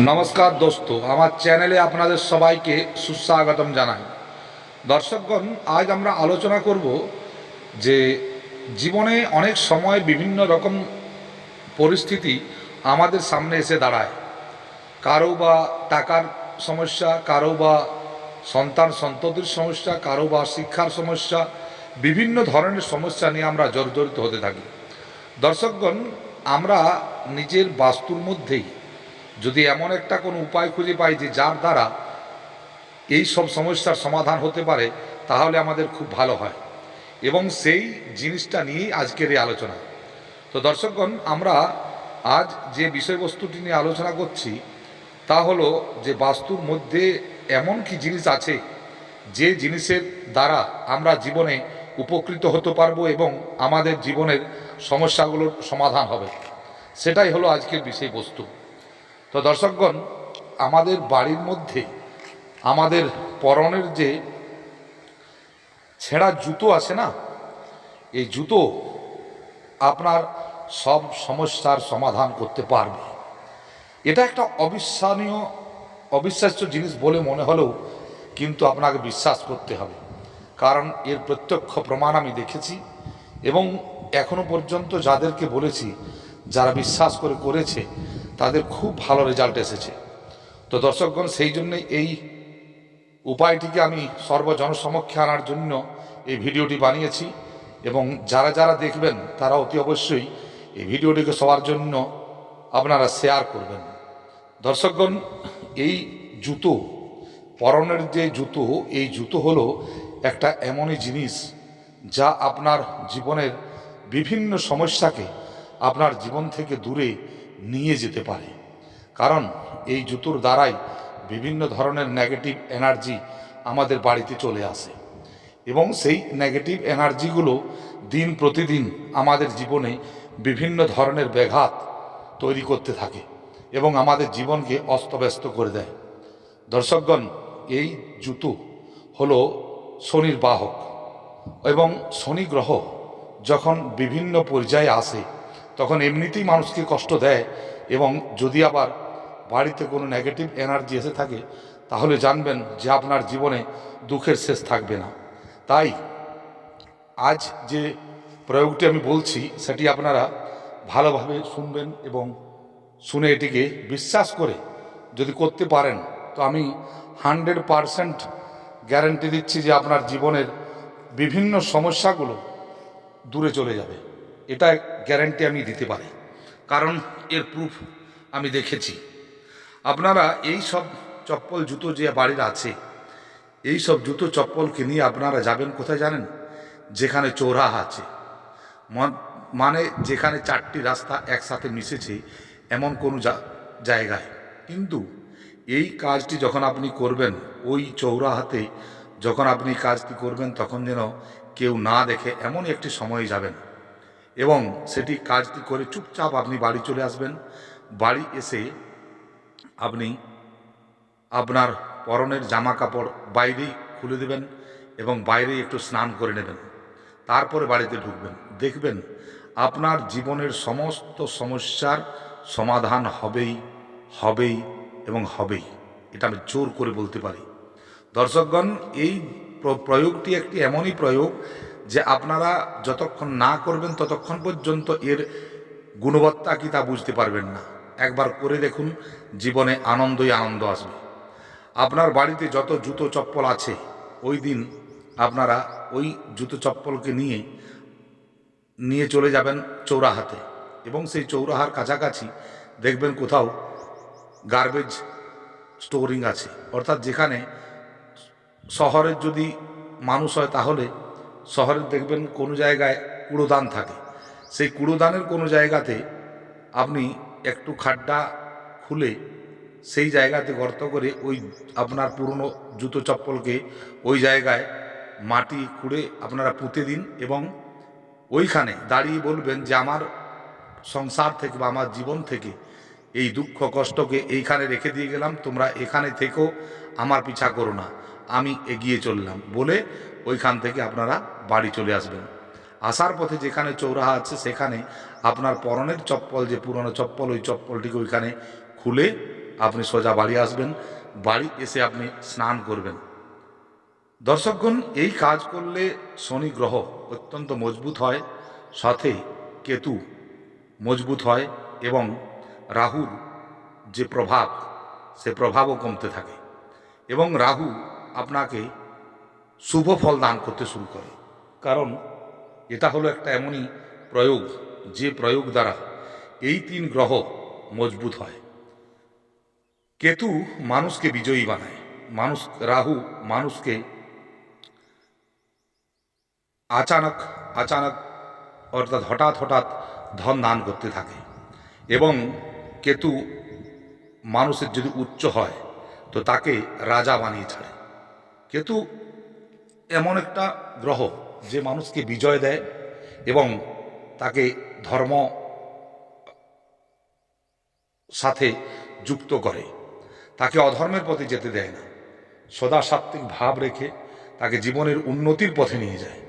নমস্কার দোস্ত, আমার চ্যানেলে আপনাদের সবাইকে সুস্বাগতম জানাই। দর্শকগণ, আজ আমরা আলোচনা করব যে জীবনে অনেক সময় বিভিন্ন রকম পরিস্থিতি আমাদের সামনে এসে দাঁড়ায়। কারও বা টাকার সমস্যা, কারও বা সন্তান সন্ততির সমস্যা, কারও বা শিক্ষার সমস্যা, বিভিন্ন ধরনের সমস্যা নিয়ে আমরা জর্জরিত হতে থাকি। দর্শকগণ, আমরা নিজের বাস্তুর মধ্যেই যদি এমন একটা কোনো উপায় খুঁজে পাই যে যার দ্বারা এই সব সমস্যার সমাধান হতে পারে, তাহলে আমাদের খুব ভালো হয়। এবং সেই জিনিসটা নিয়েই আজকের এই আলোচনা। তো দর্শকগণ, আমরা আজ যে বিষয়বস্তুটি নিয়ে আলোচনা করছি, তা হলো যে বাস্তুর মধ্যে এমন কি জিনিস আছে যে জিনিসের দ্বারা আমরা জীবনে উপকৃত হতে পারব এবং আমাদের জীবনের সমস্যাগুলোর সমাধান হবে। সেটাই হলো আজকের বিষয়বস্তু। তো দর্শকগণ, আমাদের বাড়ির মধ্যে, আমাদের পরনের যে ছেঁড়া জুতো আছে না, এই জুতো আপনার সব সমস্যার সমাধান করতে পারবে। এটা একটা অবিশ্বানীয় অবিশ্বাস্য জিনিস বলে মনে হলেও কিন্তু আপনাকে বিশ্বাস করতে হবে। কারণ এর প্রত্যক্ষ প্রমাণ আমি দেখেছি এবং এখনও পর্যন্ত যাদেরকে বলেছি, যারা বিশ্বাস করে করেছে তাদের খুব ভালো রেজাল্ট এসেছে। তো দর্শকগণ, সেই জন্যে এই উপায়টিকে আমি সর্বজনসমক্ষে আনার জন্য এই ভিডিওটি বানিয়েছি এবং যারা যারা দেখবেন, তারা অতি অবশ্যই এই ভিডিওটিকে সবার জন্য আপনারা শেয়ার করবেন। দর্শকগণ, এই জুতো, পরনের যে জুতো, এই জুতো হলো একটা এমনই জিনিস যা আপনার জীবনের বিভিন্ন সমস্যাকে আপনার জীবন থেকে দূরে নিয়ে যেতে পারে। কারণ এই জুতোর দ্বারাই বিভিন্ন ধরনের নেগেটিভ এনার্জি আমাদের বাড়িতে চলে আসে। এবং সেই নেগেটিভ এনার্জিগুলো দিন প্রতিদিন আমাদের জীবনে বিভিন্ন ধরনের ব্যাঘাত তৈরি করতে থাকে এবং আমাদের জীবনকে অস্তব্যস্ত করে দেয়। দর্শকগণ, এই জুতো হলো শনির বাহক এবং শনি গ্রহ যখন বিভিন্ন পর্যায়ে আসে তখন এমনিতেই মানুষকে কষ্ট দেয় এবং যদি আবার বাড়িতে কোনো নেগেটিভ এনার্জি এসে থাকে, তাহলে জানবেন যে আপনার জীবনে দুঃখের শেষ থাকবে না। তাই আজ যে প্রয়োগটি আমি বলছি, সেটি আপনারা ভালোভাবে শুনবেন এবং শুনে এটিকে বিশ্বাস করে যদি করতে পারেন, তো আমি হান্ড্রেড পারসেন্ট গ্যারেন্টি দিচ্ছি যে আপনার জীবনের বিভিন্ন সমস্যাগুলো দূরে চলে যাবে। এটা গ্যারান্টি আমি দিতে পারি। কারণ এর প্রুফ আমি দেখেছি। আপনারা এই সব চপ্পল জুতো যে বাড়ির আছে, এই সব জুতো চপ্পলকে নিয়ে আপনারা যাবেন কোথায় জানেন? যেখানে চৌরাহা আছে। মন- যেখানে চারটি রাস্তা একসাথে মিশেছে এমন কোনো জায়গায়। কিন্তু এই কাজটি যখন আপনি করবেন, ওই চৌরাহাতে যখন আপনি কাজটি করবেন, তখন যেন কেউ না দেখে এমন একটি সময়ে যাবেন। এবং সেটি কাজটি করে চুপচাপ আপনি বাড়ি চলে আসবেন। বাড়ি এসে আপনি আপনার পরনের জামা কাপড় বাইরেই খুলে দেবেন এবং বাইরেই একটু স্নান করে নেবেন। তারপরে বাড়িতে ঢুকবেন। দেখবেন আপনার জীবনের সমস্ত সমস্যার সমাধান হবেই হবেই এবং হবেই। এটা আমি জোর করে বলতে পারি। দর্শকগণ, এই প্রয়োগটি একটি এমনই প্রয়োগ যে আপনারা যতক্ষণ না করবেন ততক্ষণ পর্যন্ত এর গুণবত্তা কি তা বুঝতে পারবেন না। একবার করে দেখুন, জীবনে আনন্দই আনন্দ আসবে। আপনার বাড়িতে যত জুতো চপ্পল আছে, ওই দিন আপনারা ওই জুতো চপ্পলকে নিয়ে নিয়ে চলে যাবেন চৌরাহাতে। এবং সেই চৌরাহার কাছাকাছি দেখবেন কোথাও গার্বেজ স্টোরিং আছে। অর্থাৎ যেখানে শহরের যদি মানুষ হয় তাহলে শহরে দেখবেন কোনো জায়গায় কুড়োদান থাকে। সেই কুড়োদানের কোনো জায়গাতে আপনি একটু খাড্ডা খুলে সেই জায়গাতে গর্ত করে ওই আপনার পুরনো জুতো চপ্পলকে ওই জায়গায় মাটি খুঁড়ে আপনারা পুঁতে দিন এবং ওইখানে দাঁড়িয়ে বলবেন যে আমার সংসার থেকে বা আমার জীবন থেকে এই দুঃখ কষ্টকে এইখানে রেখে দিয়ে গেলাম, তোমরা এখানে থেকেও আমার পিছা করো না, আমি এগিয়ে চললাম বলে ওইখান থেকে আপনারা বাড়ি চলে আসবেন। আসার পথে যেখানে চৌরাহা আছে সেখানে আপনার পরনের চপ্পল, যে পুরনো চপ্পল, ওই চপ্পলটিকে ওইখানে খুলে আপনি সোজা বাড়ি আসবেন। বাড়ি এসে আপনি স্নান করবেন। দর্শকগণ, এই কাজ করলে শনি গ্রহ অত্যন্ত মজবুত হয়, সাথে কেতু মজবুত হয় এবং রাহুর যে প্রভাব, সে প্রভাবও কমতে থাকে এবং রাহু আপনাকে শুভ ফল দান করতে শুরু করে। কারণ এটা হলো একটা এমনই প্রয়োগ, যে প্রয়োগ দ্বারা এই তিন গ্রহ মজবুত হয়। কেতু মানুষকে বিজয়ী বানায়। মানুষ, রাহু মানুষকে আচানক আচানক, অর্থাৎ হঠাৎ হঠাৎ ধন দান করতে থাকে। এবং কেতু মানুষের যদি উচ্চ হয়, তো তাকে রাজা বানিয়ে ছাড়ে। কেতু এমন একটা গ্রহ যে মানুষকে বিজয় দেয় এবং তাকে ধর্ম সাথে যুক্ত করে, তাকে অধর্মের পথে যেতে দেয় না। সদা সাত্ত্বিক ভাব রেখে তাকে জীবনের উন্নতির পথে নিয়ে যায়।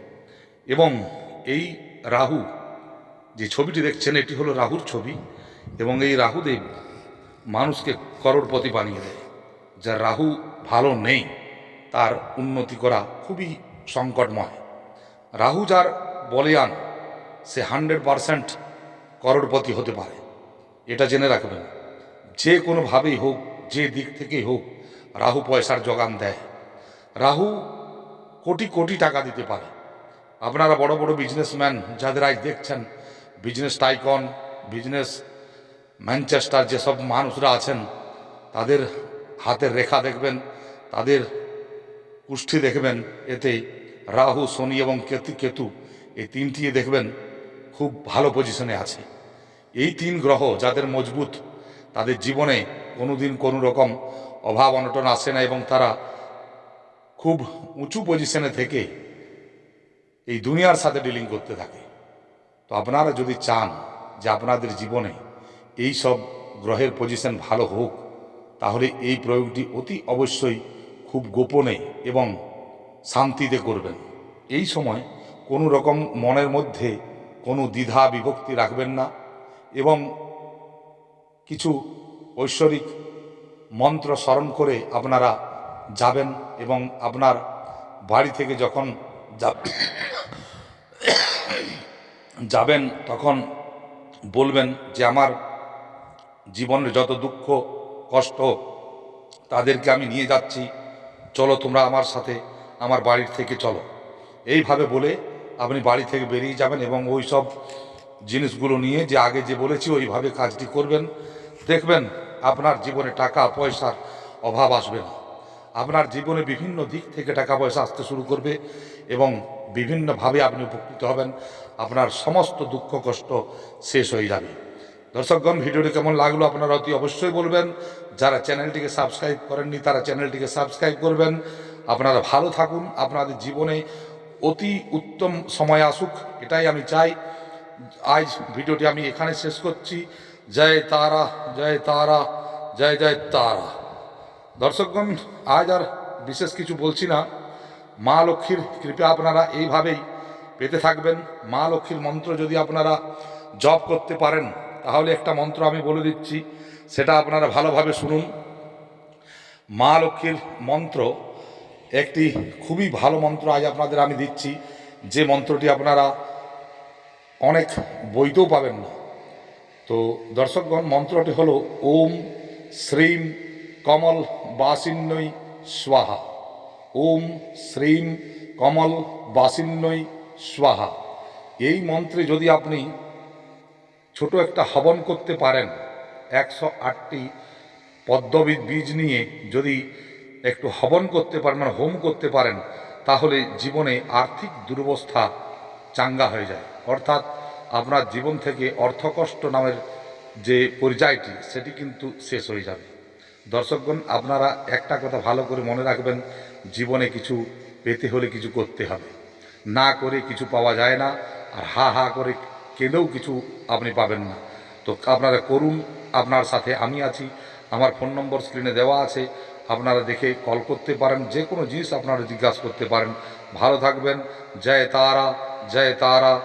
এবং এই রাহু, যে ছবিটি দেখছেন, এটি হলো রাহুর ছবি এবং এই রাহুদেব মানুষকে করোড়পতি বানিয়ে দেয়। যা রাহু ভালো নেই, তার উন্নতি করা খুবই সংকটময়। রাহু যার বলিয়ান, সে হান্ড্রেড পারসেন্ট করোড়পতি হতে পারে। এটা জেনে রাখবেন, যে কোনোভাবেই হোক, যে দিক থেকেই হোক, রাহু পয়সার যোগান দেয়। রাহু কোটি কোটি টাকা দিতে পারে। আপনারা বড় বড় বিজনেসম্যান যাদের আজ দেখছেন বিজনেস টাইকন বিজনেস ম্যানচেস্টার যেসব মানুষরা আছেন, তাদের হাতের রেখা দেখবেন, তাদের কুষ্ঠি দেখবেন, এতে রাহু, শনি এবং কেতু কেতু, এই তিনটি দেখবেন খুব ভালো পজিশনে আছে। এই তিন গ্রহ যাদের মজবুত, তাদের জীবনে কোনোদিন কোনো রকম অভাব, অনটন আসে না এবং তারা খুব উঁচু পজিশনে থেকে এই দুনিয়ার সাথে ডিলিং করতে থাকে। তো আপনারা যদি চান যে আপনাদের জীবনে এই সব গ্রহের পজিশন ভালো হোক, তাহলে এই প্রয়োগটি অতি অবশ্যই খুব গোপনে এবং শান্তিতে করবেন। এই সময় কোনো রকম মনের মধ্যে কোনো দ্বিধা বিভক্তি রাখবেন না এবং কিছু ঐশ্বরিক মন্ত্র স্মরণ করে আপনারা যাবেন এবং আপনার বাড়ি থেকে যখন যাবেন তখন বলবেন যে আমার জীবনের যত দুঃখ, কষ্ট তাদেরকে আমি নিয়ে যাচ্ছি। চলো তোমরা আমার সাথে আমার বাড়ির থেকে চলো। এইভাবে বলে আপনি বাড়ি থেকে বেরিয়ে যাবেন এবং ওই সব জিনিসগুলো নিয়ে যে আগে যে বলেছি, ওইভাবে কাজটি করবেন। দেখবেন আপনার জীবনে টাকা পয়সার অভাব আসবে না। আপনার জীবনে বিভিন্ন দিক থেকে টাকা পয়সা আসতে শুরু করবে এবং বিভিন্নভাবে আপনি উপকৃত হবেন। আপনার সমস্ত দুঃখ কষ্ট শেষ হয়ে যাবে। দর্শকগণ, ভিডিওটি কেমন লাগল আপনারা অতি অবশ্যই বলবেন। যারা চ্যানেলটিকে সাবস্ক্রাইব করেননি, তারা চ্যানেলটিকে সাবস্ক্রাইব করবেন। আপনারা ভালো থাকুন, আপনাদের জীবনে অতি উত্তম সময় আসুক, এটাই আমি চাই। আজ ভিডিওটি আমি এখানে শেষ করছি। জয় তারা জয় তারা, জয় জয় তারা। দর্শকগণ, আজ আর বিশেষ কিছু বলছি না। মা লক্ষ্মীর কৃপা আপনারা এইভাবেই পেতে থাকবেন। মা লক্ষ্মীর মন্ত্র যদি আপনারা জপ করতে পারেন, তাহলে একটা মন্ত্র আমি বলে দিচ্ছি, সেটা আপনারা ভালোভাবে শুনুন। মা লক্ষ্মীর মন্ত্র একটি খুবই ভালো মন্ত্র আজ আপনাদের আমি দিচ্ছি। যে মন্ত্রটি আপনারা অনেক বইতেও পাবেন না। তো দর্শকগণ, মন্ত্রটি হলো ওম শ্রীম কমল বাসিন্নই স্বাহা। ওম শ্রীম কমল বাসিন্নই স্বাহা। এই মন্ত্রে যদি আপনি ছোট একটা হবন করতে পারেন, একশো আটটি পদ্মবীজ বীজ নিয়ে যদি একটু হবন করতে পারেন মানে হোম করতে পারেন, তাহলে জীবনে আর্থিক দুরবস্থা চাঙ্গা হয়ে যায়। অর্থাৎ আপনার জীবন থেকে অর্থকষ্ট নামের যে পর্যায়টি, সেটি কিন্তু শেষ হয়ে যাবে। দর্শকগণ, আপনারা একটা কথা ভালো করে মনে রাখবেন, জীবনে কিছু পেতে হলে কিছু করতে হবে। না করে কিছু পাওয়া যায় না, আর হা হা করে কেঁদেও কিছু আপনি পাবেন না। তো আপনারা করুন, আপনার সাথে আমি আছি, আমার ফোন নম্বর স্ক্রিনে দেওয়া আছে আপনারা দেখে কল করতে পারেন, যে কোনো জিনিস আপনারা জিজ্ঞাসা করতে পারেন। ভালো থাকবেন। জয় তারা জয় তারা।